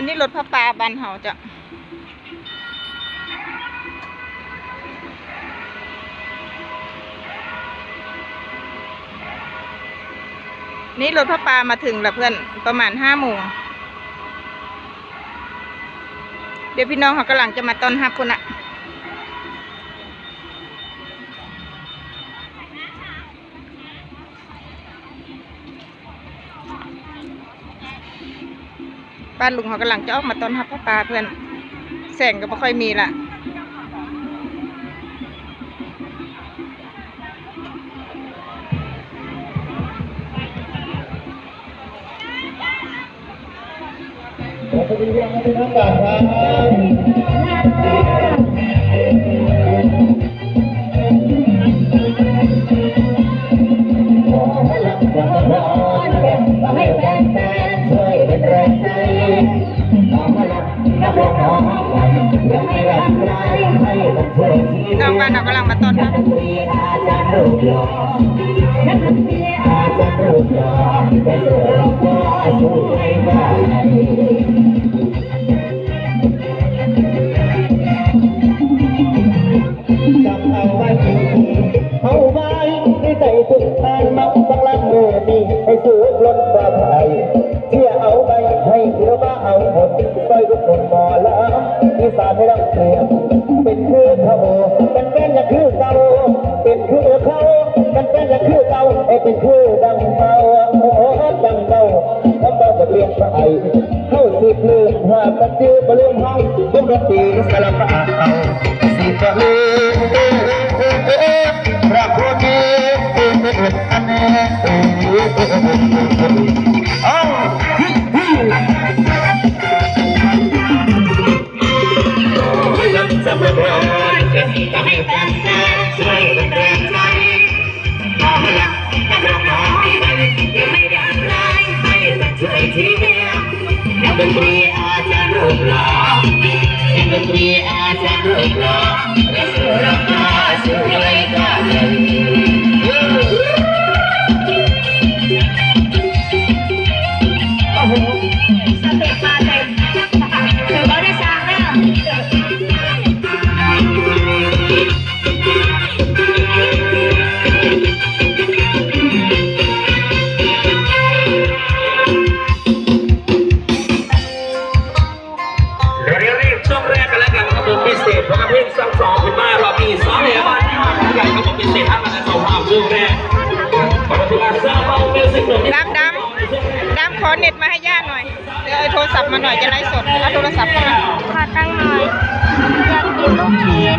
อันนี้รถพระปลาบันเฮาจะนี่รถพระปลามาถึงแล้วเพื่อนประมาณห้าโมงเดี๋ยวพี่น้องเขากำลังจะมาต้อนรับคุณอะ บ้านลุงเขากำลังจะออกมาต้อนรับพระปลาเพื่อนแสงก็ไม่ค่อยมีละขอบคุณที่ให้ทั้งการครับ ต้องบ้านเขากำลังมาต้อนรับนักดนตรีอาจจะรูปหล่อนักดนตรีอาจจะรูปหล่อแต่เสื้อาไม่ได้จำเอาไว้เอาไว้ในใจทุกทานมักบังลังมือดีให้สู้ลดความภัย สานไม่ต้องเปลี่ยนเป็นคือเขาเป็นแฟนอย่าคือเก่าเป็นคือเขาเป็นแฟนอย่าคือเก่าให้เป็นคือดังเบาโอ้โหดังเบาทำเบาก็เปลี่ยนไปเข้าสิบลืมหาปัจจุบันลืมห้องบุ้งดนตรีสลับเอาสิบลืมรักคนนี้อันนี้ ด้ไรให้มันช่วยทีเดียวนักดนตรีอาจจะรูปหล่อนักดนตรีอาจจะหล่อแลา รับดำดำขอเน็ตมาให้ย่าหน่อย เดี๋ยวเอาโทรศัพท์มาหน่อยจะไลฟ์สดเอาโทรศัพท์เข้ามา ขอตังหน่อย อยากกินลูกชิ้น